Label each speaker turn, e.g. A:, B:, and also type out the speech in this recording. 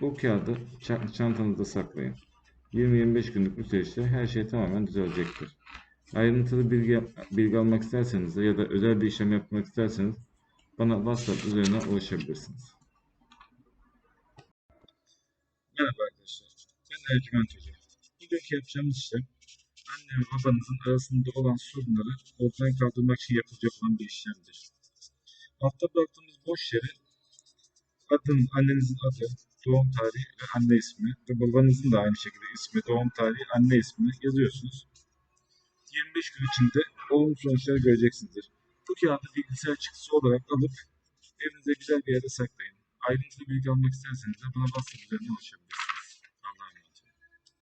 A: bu kağıdı ça- çantanızda saklayın. 20-25 günlük bu süreçte her şey tamamen düzelecektir. Ayrıntılı bilgi, bilgi almak isterseniz ya da özel bir işlem yapmak isterseniz bana WhatsApp üzerinden ulaşabilirsiniz. Merhaba arkadaşlar. Ben Ercüment Hoca. Bugünkü yapacağımız işlem anne ve babanızın arasında olan sorunları ortadan kaldırmak için yapılacak olan bir işlemdir. Altta bıraktığımız boş yere adın, annenizin adı, doğum tarihi ve anne ismi ve babanızın da aynı şekilde ismi, doğum tarihi, anne ismini yazıyorsunuz. 25 gün içinde olumlu sonuçları göreceksinizdir. Bu kağıdı bilgisayar çıktısı olarak alıp evinize güzel bir yerde saklayın. Ayrıntılı bilgi almak isterseniz de bana WhatsApp üzerinden ulaşabilirsiniz.